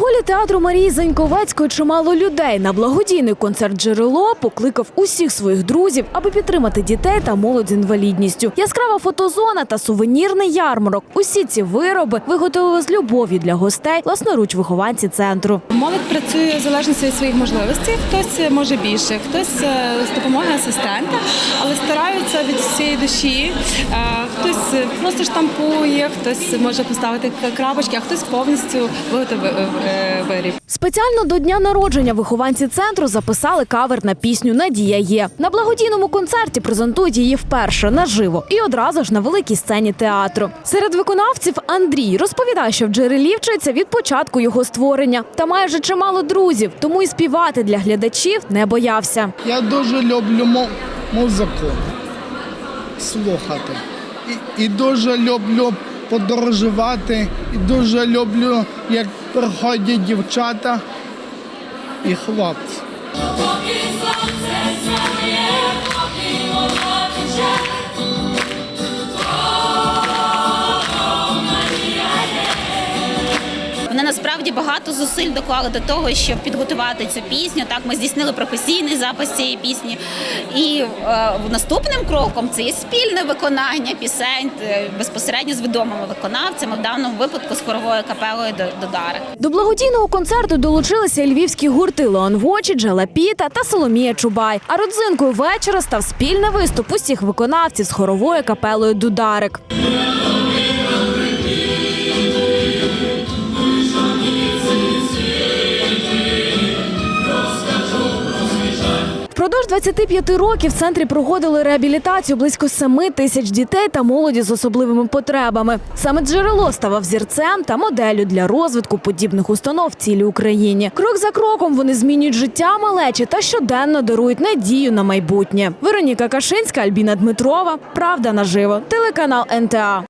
холі театру Марії Заньковецької чимало людей на благодійний концерт джерело покликав усіх своїх друзів, аби підтримати дітей та молодь з інвалідністю. Яскрава фотозона та сувенірний ярмарок. Усі ці вироби виготовили з любові для гостей власноруч вихованці центру. Молодь працює в залежності від своїх можливостей. Хтось може більше, хтось е, з допомогою асистента, але стараються від всієї душі. Е, Хтось просто штампує, хтось може поставити крапочки, а хтось повністю виготовив е, виріб. Спеціально до дня народження вихованці центру записали кавер на пісню Надія є. На благодійному концерті презентують її вперше наживо і одразу ж на великій сцені театру. Серед виконавців Андрій розповідає, що в джерелі вчиться від початку його створення та має вже чимало друзів, тому і співати для глядачів не боявся. Я дуже люблю му- музику слухати. І, і дуже люблю подорожувати, і дуже люблю, як приходять дівчата і хлопці. Насправді багато зусиль доклали до того, щоб підготувати цю пісню. Так, ми здійснили професійний запис цієї пісні. І е, наступним кроком це є спільне виконання пісень е, безпосередньо з відомими виконавцями, в даному випадку з хоровою капелою «До- Додарик. До благодійного концерту долучилися львівські гурти Леон Вочі, Джела Піта та Соломія Чубай. А родзинкою вечора став спільний виступ усіх виконавців з хоровою капелою Дударик. Впродовж 25 років в центрі проходили реабілітацію близько 7 тисяч дітей та молоді з особливими потребами. Саме джерело ставав зірцем та моделлю для розвитку подібних установ в цілій Україні. Крок за кроком вони змінюють життя малечі та щоденно дарують надію на майбутнє. Вероніка Кашинська, Альбіна Дмитрова. Правда наживо. Телеканал НТА.